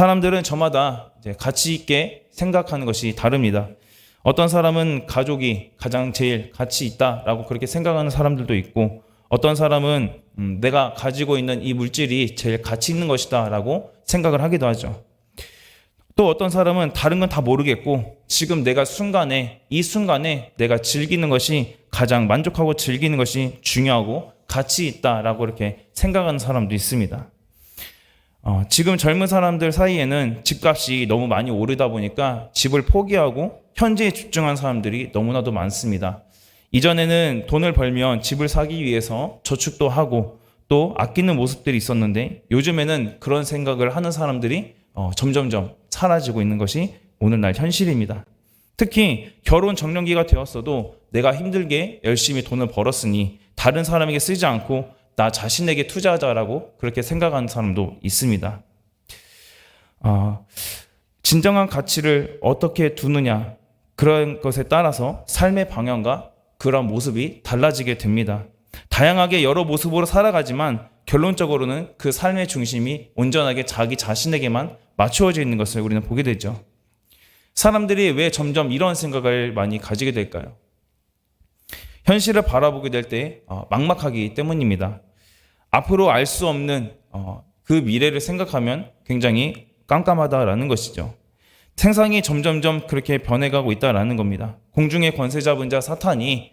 사람들은 저마다 가치 있게 생각하는 것이 다릅니다. 어떤 사람은 가족이 가장 제일 가치 있다라고 그렇게 생각하는 사람들도 있고 어떤 사람은 음, 내가 가지고 있는 이 물질이 제일 가치 있는 것이다라고 생각을 하기도 하죠. 또 어떤 사람은 다른 건 다 모르겠고 지금 내가 순간에 이 순간에 내가 즐기는 것이 가장 만족하고 즐기는 것이 중요하고 가치 있다라고 이렇게 생각하는 사람도 있습니다. 어, 지금 젊은 사람들 사이에는 집값이 너무 많이 오르다 보니까 집을 포기하고 현재에 집중한 사람들이 너무나도 많습니다. 이전에는 돈을 벌면 집을 사기 위해서 저축도 하고 또 아끼는 모습들이 있었는데 요즘에는 그런 생각을 하는 사람들이 어, 점점점 사라지고 있는 것이 오늘날 현실입니다. 특히 결혼 정년기가 되었어도 내가 힘들게 열심히 돈을 벌었으니 다른 사람에게 쓰지 않고 나 자신에게 투자하자라고 그렇게 생각하는 사람도 있습니다. 어, 진정한 가치를 어떻게 두느냐 그런 것에 따라서 삶의 방향과 그런 모습이 달라지게 됩니다. 다양하게 여러 모습으로 살아가지만 결론적으로는 그 삶의 중심이 온전하게 자기 자신에게만 맞추어져 있는 것을 우리는 보게 되죠. 사람들이 왜 점점 이런 생각을 많이 가지게 될까요? 현실을 바라보게 될때 어, 막막하기 때문입니다. 앞으로 알 수 없는 어, 그 미래를 생각하면 굉장히 깜깜하다라는 것이죠. 생상이 점점점 그렇게 변해가고 있다라는 겁니다. 공중의 권세 잡은 자 사탄이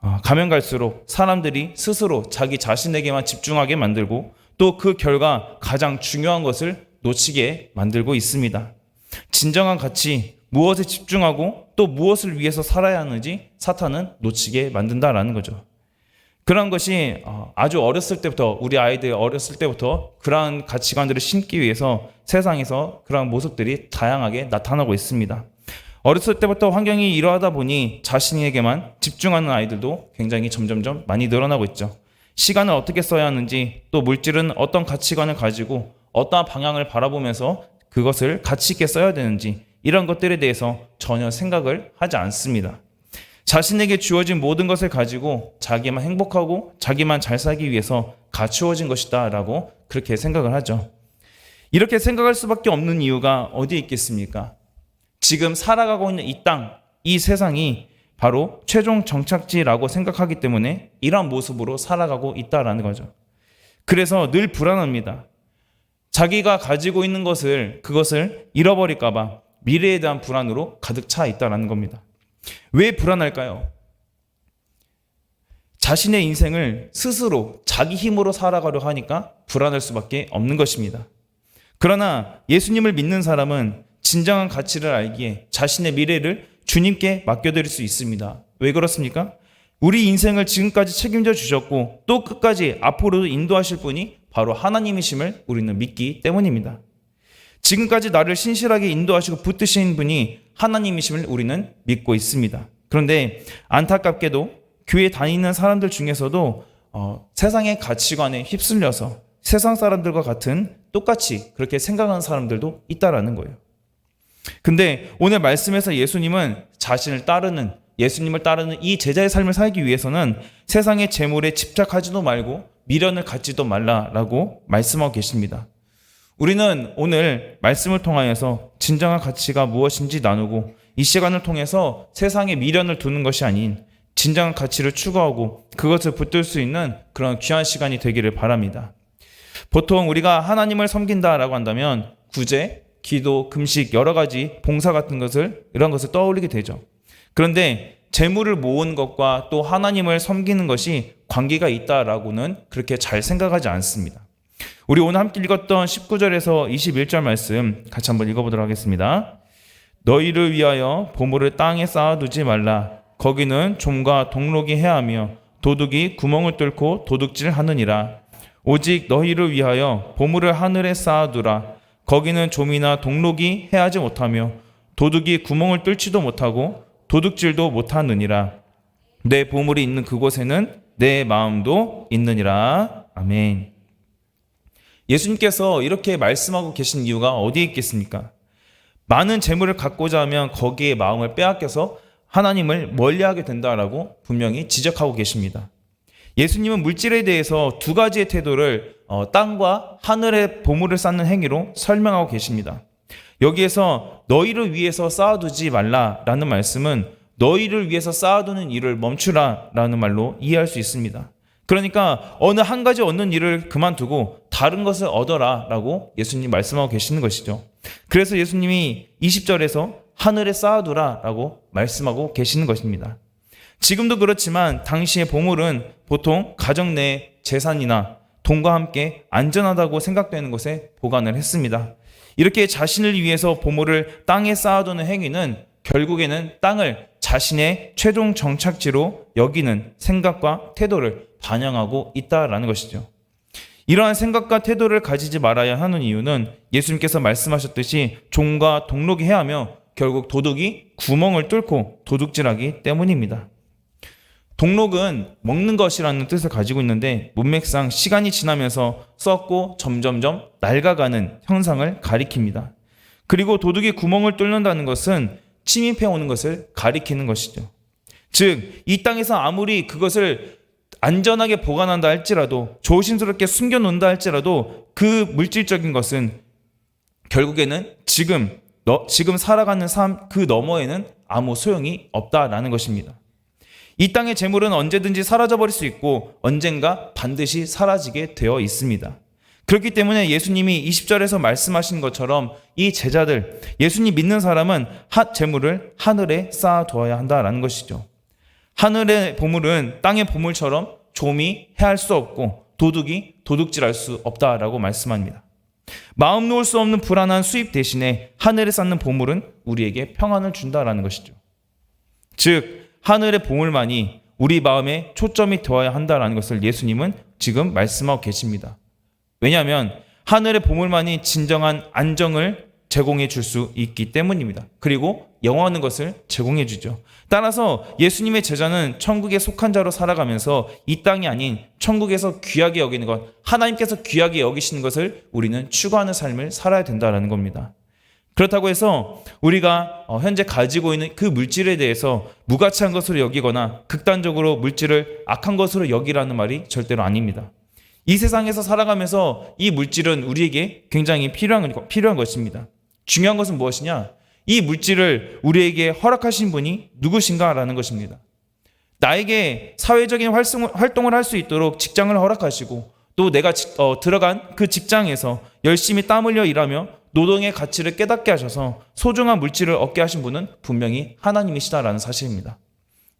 어, 가면 갈수록 사람들이 스스로 자기 자신에게만 집중하게 만들고 또 그 결과 가장 중요한 것을 놓치게 만들고 있습니다. 진정한 가치, 무엇에 집중하고 또 무엇을 위해서 살아야 하는지 사탄은 놓치게 만든다라는 거죠. 그런 것이 어, 아주 어렸을 때부터 우리 아이들 어렸을 때부터 그러한 가치관들을 심기 위해서 세상에서 그러한 모습들이 다양하게 나타나고 있습니다. 어렸을 때부터 환경이 이러하다 보니 자신에게만 집중하는 아이들도 굉장히 점점점 많이 늘어나고 있죠. 시간을 어떻게 써야 하는지 또 물질은 어떤 가치관을 가지고 어떠한 방향을 바라보면서 그것을 가치 있게 써야 되는지 이런 것들에 대해서 전혀 생각을 하지 않습니다. 자신에게 주어진 모든 것을 가지고 자기만 행복하고 자기만 잘 살기 위해서 갖추어진 것이다라고 그렇게 생각을 하죠. 이렇게 생각할 수밖에 없는 이유가 어디에 있겠습니까? 지금 살아가고 있는 이 땅, 이 세상이 바로 최종 정착지라고 생각하기 때문에 이러한 모습으로 살아가고 있다라는 거죠. 그래서 늘 불안합니다. 자기가 가지고 있는 것을 그것을 잃어버릴까봐 미래에 대한 불안으로 가득 차 있다라는 겁니다. 왜 불안할까요? 자신의 인생을 스스로 자기 힘으로 살아가려 하니까 불안할 수밖에 없는 것입니다. 그러나 예수님을 믿는 사람은 진정한 가치를 알기에 자신의 미래를 주님께 맡겨드릴 수 있습니다. 왜 그렇습니까? 우리 인생을 지금까지 책임져 주셨고 또 끝까지 앞으로도 인도하실 분이 바로 하나님이심을 우리는 믿기 때문입니다. 지금까지 나를 신실하게 인도하시고 붙드신 분이 하나님이심을 우리는 믿고 있습니다. 그런데 안타깝게도 교회 다니는 사람들 중에서도 어, 세상의 가치관에 휩쓸려서 세상 사람들과 같은 똑같이 그렇게 생각하는 사람들도 있다라는 거예요. 근데 오늘 말씀에서 예수님은 자신을 따르는 예수님을 따르는 이 제자의 삶을 살기 위해서는 세상의 재물에 집착하지도 말고 미련을 갖지도 말라라고 말씀하고 계십니다. 우리는 오늘 말씀을 통하여서 진정한 가치가 무엇인지 나누고 이 시간을 통해서 세상에 미련을 두는 것이 아닌 진정한 가치를 추구하고 그것을 붙들 수 있는 그런 귀한 시간이 되기를 바랍니다. 보통 우리가 하나님을 섬긴다라고 한다면 구제, 기도, 금식 여러 가지 봉사 같은 것을 이런 것을 떠올리게 되죠. 그런데 재물을 모은 것과 또 하나님을 섬기는 것이 관계가 있다라고는 그렇게 잘 생각하지 않습니다. 우리 오늘 함께 읽었던 19절에서 21절 말씀 같이 한번 읽어보도록 하겠습니다. 너희를 위하여 보물을 땅에 쌓아두지 말라. 거기는 좀과 동록이 해하며 도둑이 구멍을 뚫고 도둑질하느니라. 오직 너희를 위하여 보물을 하늘에 쌓아두라. 거기는 좀이나 동록이 해하지 못하며 도둑이 구멍을 뚫지도 못하고 도둑질도 못하느니라. 내 보물이 있는 그곳에는 내 마음도 있느니라. 아멘. 예수님께서 이렇게 말씀하고 계신 이유가 어디에 있겠습니까? 많은 재물을 갖고자 하면 거기에 마음을 빼앗겨서 하나님을 멀리하게 된다라고 분명히 지적하고 계십니다. 예수님은 물질에 대해서 두 가지의 태도를 어, 땅과 하늘의 보물을 쌓는 행위로 설명하고 계십니다. 여기에서 너희를 위해서 쌓아두지 말라라는 말씀은 너희를 위해서 쌓아두는 일을 멈추라라는 말로 이해할 수 있습니다. 그러니까 어느 한 가지 얻는 일을 그만두고 다른 것을 얻어라 라고 예수님 말씀하고 계시는 것이죠. 그래서 예수님이 20절에서 하늘에 쌓아두라 라고 말씀하고 계시는 것입니다. 지금도 그렇지만 당시의 보물은 보통 가정 내 재산이나 돈과 함께 안전하다고 생각되는 곳에 보관을 했습니다. 이렇게 자신을 위해서 보물을 땅에 쌓아두는 행위는 결국에는 땅을 자신의 최종 정착지로 여기는 생각과 태도를 반영하고 있다라는 것이죠. 이러한 생각과 태도를 가지지 말아야 하는 이유는 예수님께서 말씀하셨듯이 종과 동록이 해하며 결국 도둑이 구멍을 뚫고 도둑질하기 때문입니다. 동록은 먹는 것이라는 뜻을 가지고 있는데 문맥상 시간이 지나면서 썩고 점점점 낡아가는 현상을 가리킵니다. 그리고 도둑이 구멍을 뚫는다는 것은 침입해 오는 것을 가리키는 것이죠. 즉, 이 땅에서 아무리 그것을 안전하게 보관한다 할지라도 조심스럽게 숨겨놓는다 할지라도 그 물질적인 것은 결국에는 지금 너, 지금 살아가는 삶 그 너머에는 아무 소용이 없다라는 것입니다. 이 땅의 재물은 언제든지 사라져 버릴 수 있고 언젠가 반드시 사라지게 되어 있습니다. 그렇기 때문에 예수님이 20절에서 말씀하신 것처럼 이 제자들, 예수님 믿는 사람은 하, 재물을 하늘에 쌓아두어야 한다라는 것이죠. 하늘의 보물은 땅의 보물처럼 좀이 해할 수 없고 도둑이 도둑질할 수 없다라고 말씀합니다. 마음 놓을 수 없는 불안한 수입 대신에 하늘에 쌓는 보물은 우리에게 평안을 준다라는 것이죠. 즉 하늘의 보물만이 우리 마음에 초점이 되어야 한다라는 것을 예수님은 지금 말씀하고 계십니다. 왜냐하면 하늘의 보물만이 진정한 안정을 제공해 줄 수 있기 때문입니다. 그리고 영원한 것을 제공해 주죠. 따라서 예수님의 제자는 천국에 속한 자로 살아가면서 이 땅이 아닌 천국에서 귀하게 여기는 것, 하나님께서 귀하게 여기시는 것을 우리는 추구하는 삶을 살아야 된다라는 겁니다. 그렇다고 해서 우리가 어, 현재 가지고 있는 그 물질에 대해서 무가치한 것으로 여기거나 극단적으로 물질을 악한 것으로 여기라는 말이 절대로 아닙니다. 이 세상에서 살아가면서 이 물질은 우리에게 굉장히 필요한, 필요한 것입니다. 중요한 것은 무엇이냐? 이 물질을 우리에게 허락하신 분이 누구신가라는 것입니다. 나에게 사회적인 활동을 할 수 있도록 직장을 허락하시고 또 내가 어, 들어간 그 직장에서 열심히 땀 흘려 일하며 노동의 가치를 깨닫게 하셔서 소중한 물질을 얻게 하신 분은 분명히 하나님이시다라는 사실입니다.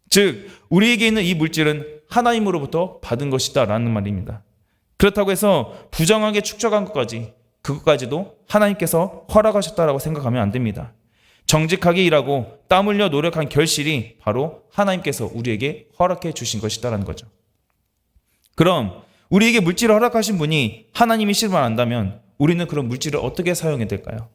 즉, 우리에게 있는 이 물질은 하나님으로부터 받은 것이다라는 말입니다. 그렇다고 해서 부정하게 축적한 것까지 그것까지도 하나님께서 허락하셨다라고 생각하면 안 됩니다. 정직하게 일하고 땀 흘려 노력한 결실이 바로 하나님께서 우리에게 허락해 주신 것이다라는 거죠. 그럼 우리에게 물질을 허락하신 분이 하나님이시만 안다면 우리는 그런 물질을 어떻게 사용해야 될까요?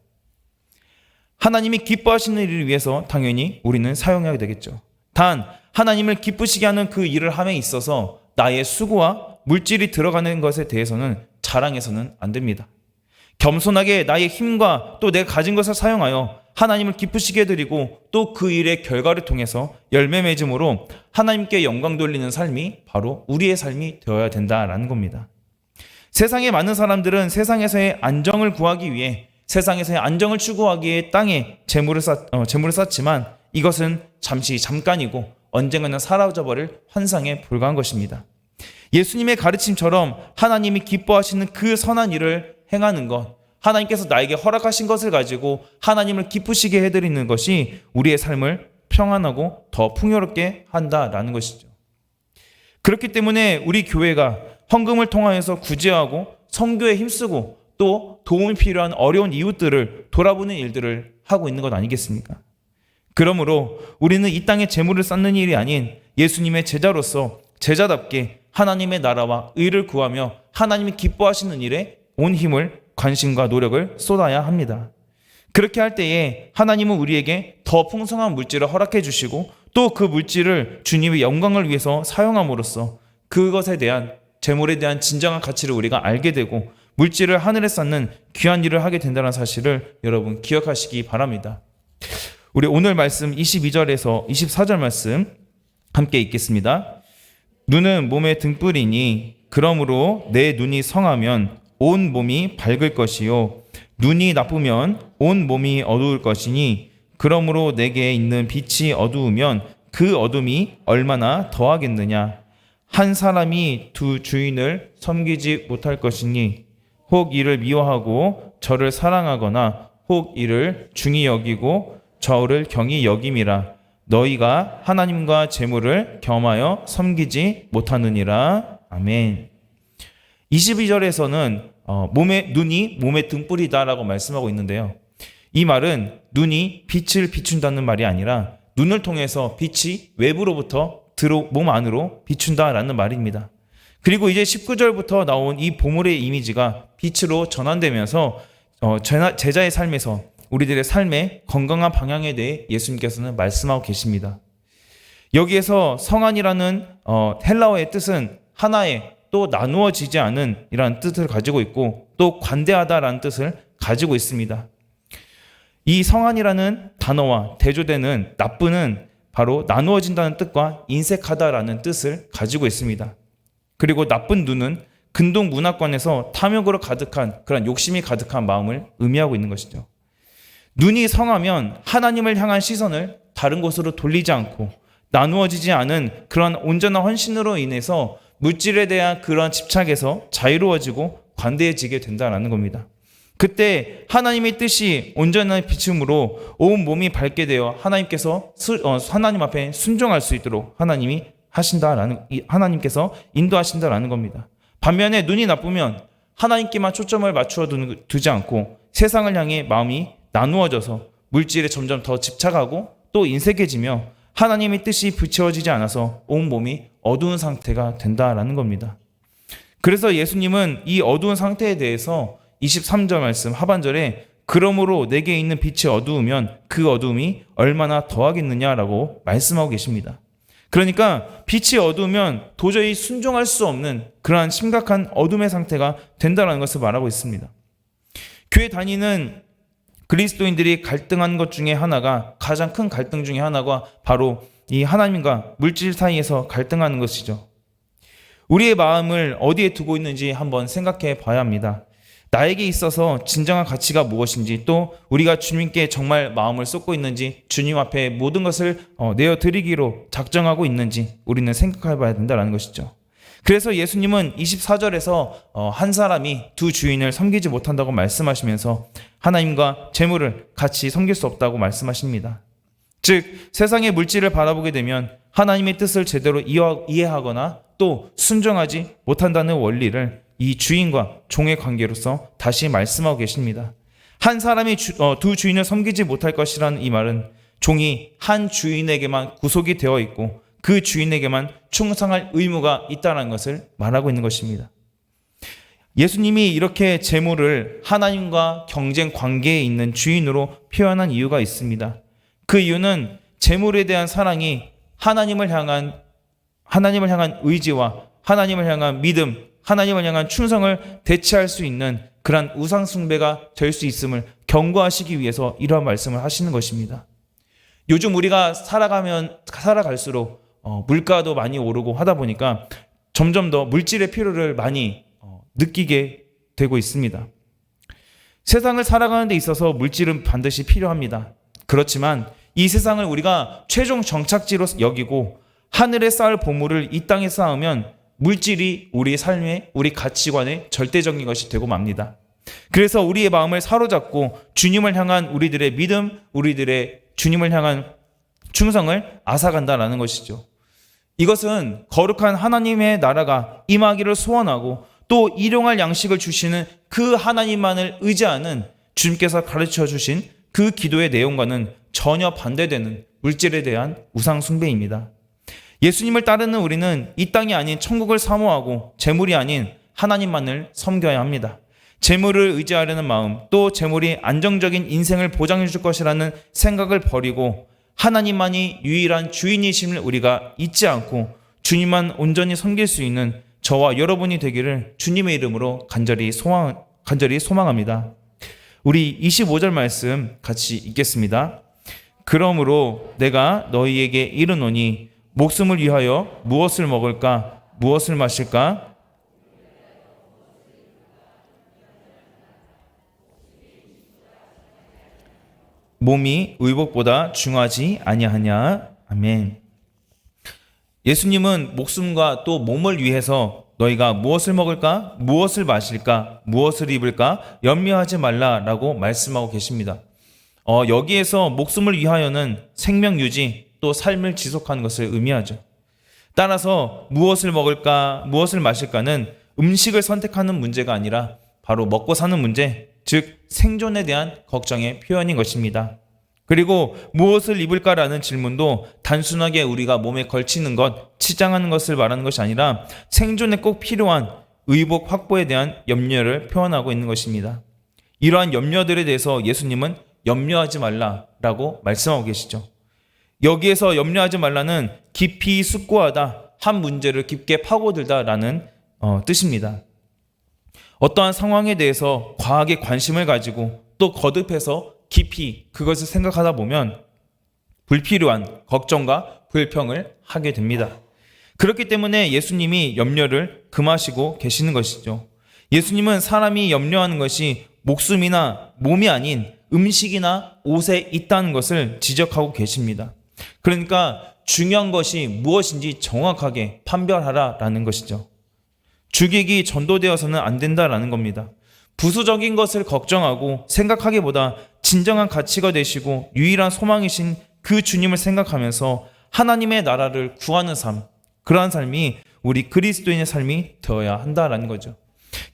하나님이 기뻐하시는 일을 위해서 당연히 우리는 사용해야 되겠죠. 단 하나님을 기쁘시게 하는 그 일을 함에 있어서 나의 수고와 물질이 들어가는 것에 대해서는 자랑해서는 안 됩니다. 겸손하게 나의 힘과 또 내가 가진 것을 사용하여 하나님을 기쁘시게 해드리고 또 그 일의 결과를 통해서 열매 맺음으로 하나님께 영광 돌리는 삶이 바로 우리의 삶이 되어야 된다라는 겁니다. 세상에 많은 사람들은 세상에서의 안정을 구하기 위해 세상에서의 안정을 추구하기 위해 땅에 재물을 쌓, 어, 재물을 쌓지만 이것은 잠시 잠깐이고 언젠가는 사라져버릴 환상에 불과한 것입니다. 예수님의 가르침처럼 하나님이 기뻐하시는 그 선한 일을 행하는 것, 하나님께서 나에게 허락하신 것을 가지고 하나님을 기쁘시게 해드리는 것이 우리의 삶을 평안하고 더 풍요롭게 한다라는 것이죠. 그렇기 때문에 우리 교회가 헌금을 통하여서 구제하고 성교에 힘쓰고 또 도움이 필요한 어려운 이웃들을 돌아보는 일들을 하고 있는 것 아니겠습니까? 그러므로 우리는 이 땅에 재물을 쌓는 일이 아닌 예수님의 제자로서 제자답게 하나님의 나라와 의를 구하며 하나님이 기뻐하시는 일에 온 힘을 관심과 노력을 쏟아야 합니다. 그렇게 할 때에 하나님은 우리에게 더 풍성한 물질을 허락해 주시고 또 그 물질을 주님의 영광을 위해서 사용함으로써 그것에 대한 재물에 대한 진정한 가치를 우리가 알게 되고 물질을 하늘에 쌓는 귀한 일을 하게 된다는 사실을 여러분 기억하시기 바랍니다. 우리 오늘 말씀 22절에서 24절 말씀 함께 읽겠습니다. 눈은 몸의 등불이니 그러므로 내 눈이 성하면 온 몸이 밝을 것이요. 눈이 나쁘면 온 몸이 어두울 것이니 그러므로 내게 있는 빛이 어두우면 그 어둠이 얼마나 더하겠느냐? 한 사람이 두 주인을 섬기지 못할 것이니 혹 이를 미워하고 저를 사랑하거나 혹 이를 중히 여기고 저를 경히 여김이라. 너희가 하나님과 재물을 겸하여 섬기지 못하느니라. 아멘. 22절에서는 어, 몸의 눈이 몸의 등불이다라고 말씀하고 있는데요. 이 말은 눈이 빛을 비춘다는 말이 아니라 눈을 통해서 빛이 외부로부터 들어 몸 안으로 비춘다라는 말입니다. 그리고 이제 19절부터 나온 이 보물의 이미지가 빛으로 전환되면서 어, 제자의 삶에서 우리들의 삶의 건강한 방향에 대해 예수님께서는 말씀하고 계십니다. 여기에서 성안이라는 어, 헬라어의 뜻은 하나의 또 나누어지지 않은 이라는 뜻을 가지고 있고 또 관대하다라는 뜻을 가지고 있습니다. 이 성안이라는 단어와 대조되는 나쁘는 바로 나누어진다는 뜻과 인색하다라는 뜻을 가지고 있습니다. 그리고 나쁜 눈은 근동 문화권에서 탐욕으로 가득한 그런 욕심이 가득한 마음을 의미하고 있는 것이죠. 눈이 성하면 하나님을 향한 시선을 다른 곳으로 돌리지 않고 나누어지지 않은 그런 온전한 헌신으로 인해서 물질에 대한 그런 집착에서 자유로워지고 관대해지게 된다라는 겁니다. 그때 하나님의 뜻이 온전한 비춤으로 온 몸이 밝게 되어 하나님께서 수- 어, 하나님 앞에 순종할 수 있도록 하나님이 하신다라는 이- 하나님께서 인도하신다라는 겁니다. 반면에 눈이 나쁘면 하나님께만 초점을 맞추어 두- 두지 않고 세상을 향해 마음이 나누어져서 물질에 점점 더 집착하고 또 인색해지며 하나님의 뜻이 비추어지지 않아서 온 몸이 어두운 상태가 된다라는 겁니다. 그래서 예수님은 이 어두운 상태에 대해서 23절 말씀 하반절에 그러므로 내게 있는 빛이 어두우면 그 어두움이 얼마나 더하겠느냐라고 말씀하고 계십니다. 그러니까 빛이 어두우면 도저히 순종할 수 없는 그러한 심각한 어둠의 상태가 된다는 것을 말하고 있습니다. 교회 다니는 그리스도인들이 갈등한 것 중에 하나가 가장 큰 갈등 중에 하나가 바로 이 하나님과 물질 사이에서 갈등하는 것이죠. 우리의 마음을 어디에 두고 있는지 한번 생각해 봐야 합니다. 나에게 있어서 진정한 가치가 무엇인지 또 우리가 주님께 정말 마음을 쏟고 있는지 주님 앞에 모든 것을 어, 내어 드리기로 작정하고 있는지 우리는 생각해 봐야 된다는 것이죠. 그래서 예수님은 24절에서 어, 한 사람이 두 주인을 섬기지 못한다고 말씀하시면서 하나님과 재물을 같이 섬길 수 없다고 말씀하십니다. 즉 세상의 물질을 바라보게 되면 하나님의 뜻을 제대로 이해- 이해하거나 또 순종하지 못한다는 원리를 이 주인과 종의 관계로서 다시 말씀하고 계십니다. 한 사람이 주- 어, 두 주인을 섬기지 못할 것이라는 이 말은 종이 한 주인에게만 구속이 되어 있고 그 주인에게만 충성할 의무가 있다는 것을 말하고 있는 것입니다. 예수님이 이렇게 재물을 하나님과 경쟁 관계에 있는 주인으로 표현한 이유가 있습니다. 그 이유는 재물에 대한 사랑이 하나님을 향한 하나님을 향한 의지와 하나님을 향한 믿음, 하나님을 향한 충성을 대체할 수 있는 그러한 우상 숭배가 될 수 있음을 경고하시기 위해서 이러한 말씀을 하시는 것입니다. 요즘 우리가 살아가면 살아갈수록 어, 물가도 많이 오르고 하다 보니까 점점 더 물질의 필요를 많이 어, 느끼게 되고 있습니다. 세상을 살아가는 데 있어서 물질은 반드시 필요합니다. 그렇지만 이 세상을 우리가 최종 정착지로 여기고 하늘에 쌓을 보물을 이 땅에 쌓으면 물질이 우리의 삶에 우리 가치관의 절대적인 것이 되고 맙니다. 그래서 우리의 마음을 사로잡고 주님을 향한 우리들의 믿음, 우리들의 주님을 향한 충성을 앗아간다라는 것이죠. 이것은 거룩한 하나님의 나라가 임하기를 소원하고 또 일용할 양식을 주시는 그 하나님만을 의지하는 주님께서 가르쳐 주신 그 기도의 내용과는 전혀 반대되는 물질에 대한 우상 숭배입니다. 예수님을 따르는 우리는 이 땅이 아닌 천국을 사모하고 재물이 아닌 하나님만을 섬겨야 합니다. 재물을 의지하려는 마음, 또 재물이 안정적인 인생을 보장해 줄 것이라는 생각을 버리고 하나님만이 유일한 주인이심을 우리가 잊지 않고 주님만 온전히 섬길 수 있는 저와 여러분이 되기를 주님의 이름으로 간절히 소망, 간절히 소망합니다. 우리 25절 말씀 같이 읽겠습니다. 그러므로 내가 너희에게 이르노니 목숨을 위하여 무엇을 먹을까 무엇을 마실까? 몸이 의복보다 중하지 아니하냐. 아멘. 예수님은 목숨과 또 몸을 위해서 너희가 무엇을 먹을까, 무엇을 마실까, 무엇을 입을까 염려하지 말라라고 말씀하고 계십니다. 어, 여기에서 목숨을 위하여는 생명 유지 또 삶을 지속하는 것을 의미하죠. 따라서 무엇을 먹을까, 무엇을 마실까는 음식을 선택하는 문제가 아니라 바로 먹고 사는 문제, 즉 생존에 대한 걱정의 표현인 것입니다. 그리고 무엇을 입을까라는 질문도 단순하게 우리가 몸에 걸치는 것, 치장하는 것을 말하는 것이 아니라 생존에 꼭 필요한 의복 확보에 대한 염려를 표현하고 있는 것입니다. 이러한 염려들에 대해서 예수님은 염려하지 말라라고 말씀하고 계시죠. 여기에서 염려하지 말라는 깊이 숙고하다, 한 문제를 깊게 파고들다라는 어, 뜻입니다. 어떠한 상황에 대해서 과하게 관심을 가지고 또 거듭해서 깊이 그것을 생각하다 보면 불필요한 걱정과 불평을 하게 됩니다. 그렇기 때문에 예수님이 염려를 금하시고 계시는 것이죠. 예수님은 사람이 염려하는 것이 목숨이나 몸이 아닌 음식이나 옷에 있다는 것을 지적하고 계십니다. 그러니까 중요한 것이 무엇인지 정확하게 판별하라라는 것이죠. 주객이 전도되어서는 안 된다라는 겁니다. 부수적인 것을 걱정하고 생각하기보다 진정한 가치가 되시고 유일한 소망이신 그 주님을 생각하면서 하나님의 나라를 구하는 삶, 그러한 삶이 우리 그리스도인의 삶이 되어야 한다라는 거죠.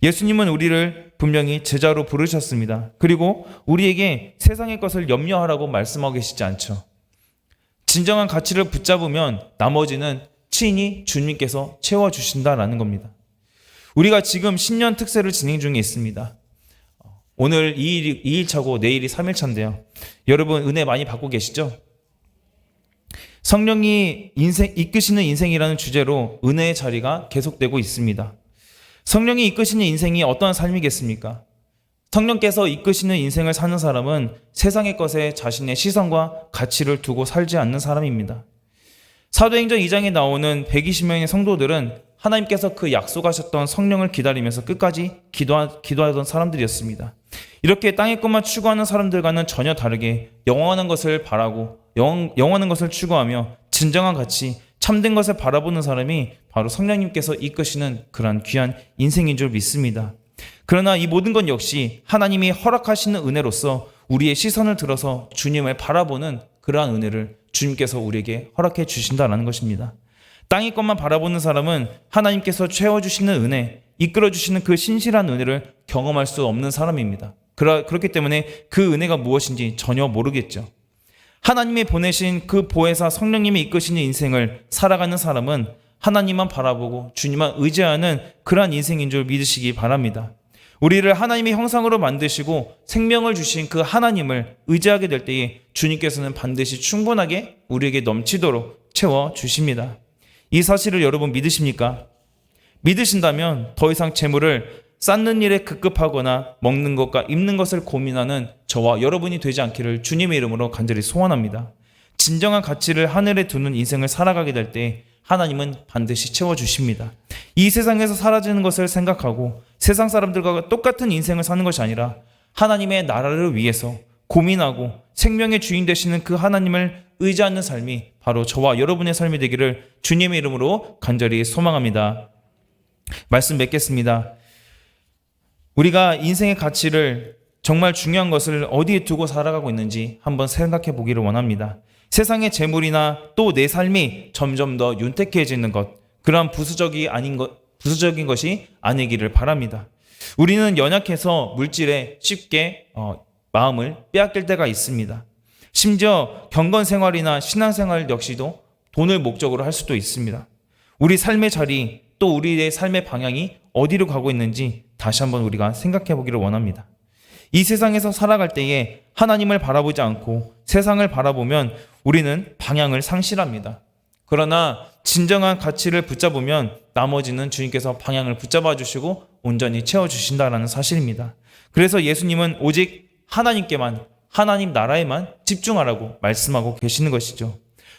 예수님은 우리를 분명히 제자로 부르셨습니다. 그리고 우리에게 세상의 것을 염려하라고 말씀하고 계시지 않죠. 진정한 가치를 붙잡으면 나머지는 친히 주님께서 채워주신다라는 겁니다. 우리가 지금 신년 특세를 진행 중에 있습니다. 오늘 2일, 2일차고 내일이 3일차인데요. 여러분 은혜 많이 받고 계시죠? 성령이 인생, 이끄시는 인생이라는 주제로 은혜의 자리가 계속되고 있습니다. 성령이 이끄시는 인생이 어떠한 삶이겠습니까? 성령께서 이끄시는 인생을 사는 사람은 세상의 것에 자신의 시선과 가치를 두고 살지 않는 사람입니다. 사도행전 2장에 나오는 120명의 성도들은 하나님께서 그 약속하셨던 성령을 기다리면서 끝까지 기도하, 기도하던 사람들이었습니다. 이렇게 땅의 것만 추구하는 사람들과는 전혀 다르게 영원한 것을 바라고 영, 영원한 것을 추구하며 진정한 가치, 참된 것을 바라보는 사람이 바로 성령님께서 이끄시는 그러한 귀한 인생인 줄 믿습니다. 그러나 이 모든 것 역시 하나님이 허락하시는 은혜로서 우리의 시선을 들어서 주님을 바라보는 그러한 은혜를 주님께서 우리에게 허락해 주신다라는 것입니다. 땅의 것만 바라보는 사람은 하나님께서 채워주시는 은혜, 이끌어주시는 그 신실한 은혜를 경험할 수 없는 사람입니다. 그러, 그렇기 때문에 그 은혜가 무엇인지 전혀 모르겠죠. 하나님이 보내신 그 보혜사 성령님이 이끄시는 인생을 살아가는 사람은 하나님만 바라보고 주님만 의지하는 그러한 인생인 줄 믿으시기 바랍니다. 우리를 하나님의 형상으로 만드시고 생명을 주신 그 하나님을 의지하게 될 때에 주님께서는 반드시 충분하게 우리에게 넘치도록 채워 주십니다. 이 사실을 여러분 믿으십니까? 믿으신다면 더 이상 재물을 쌓는 일에 급급하거나 먹는 것과 입는 것을 고민하는 저와 여러분이 되지 않기를 주님의 이름으로 간절히 소원합니다. 진정한 가치를 하늘에 두는 인생을 살아가게 될 때 하나님은 반드시 채워주십니다. 이 세상에서 사라지는 것을 생각하고 세상 사람들과 똑같은 인생을 사는 것이 아니라 하나님의 나라를 위해서 고민하고 생명의 주인 되시는 그 하나님을 의지하는 삶이 바로 저와 여러분의 삶이 되기를 주님의 이름으로 간절히 소망합니다. 말씀 맺겠습니다. 우리가 인생의 가치를 정말 중요한 것을 어디에 두고 살아가고 있는지 한번 생각해 보기를 원합니다. 세상의 재물이나 또 내 삶이 점점 더 윤택해지는 것, 그러한 부수적이 아닌 것, 부수적인 것이 아니기를 바랍니다. 우리는 연약해서 물질에 쉽게 어, 마음을 빼앗길 때가 있습니다. 심지어 경건 생활이나 신앙 생활 역시도 돈을 목적으로 할 수도 있습니다. 우리 삶의 자리, 또 우리의 삶의 방향이 어디로 가고 있는지 다시 한번 우리가 생각해 보기를 원합니다. 이 세상에서 살아갈 때에 하나님을 바라보지 않고 세상을 바라보면 우리는 방향을 상실합니다. 그러나 진정한 가치를 붙잡으면 나머지는 주님께서 방향을 붙잡아 주시고 온전히 채워 주신다라는 사실입니다. 그래서 예수님은 오직 하나님께만 하나님 나라에만 집중하라고 말씀하고 계시는 것이죠.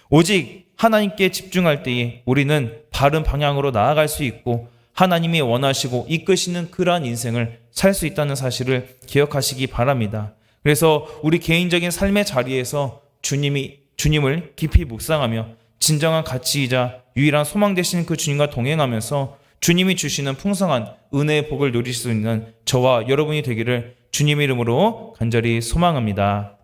오직 하나님께 집중할 때에 우리는 바른 방향으로 나아갈 수 있고 하나님이 원하시고 이끄시는 그러한 인생을 살 수 있다는 사실을 기억하시기 바랍니다. 그래서 우리 개인적인 삶의 자리에서 주님이 주님을 깊이 묵상하며 진정한 가치이자 유일한 소망 되시는 그 주님과 동행하면서 주님이 주시는 풍성한 은혜의 복을 누릴 수 있는 저와 여러분이 되기를 주님 이름으로 간절히 소망합니다.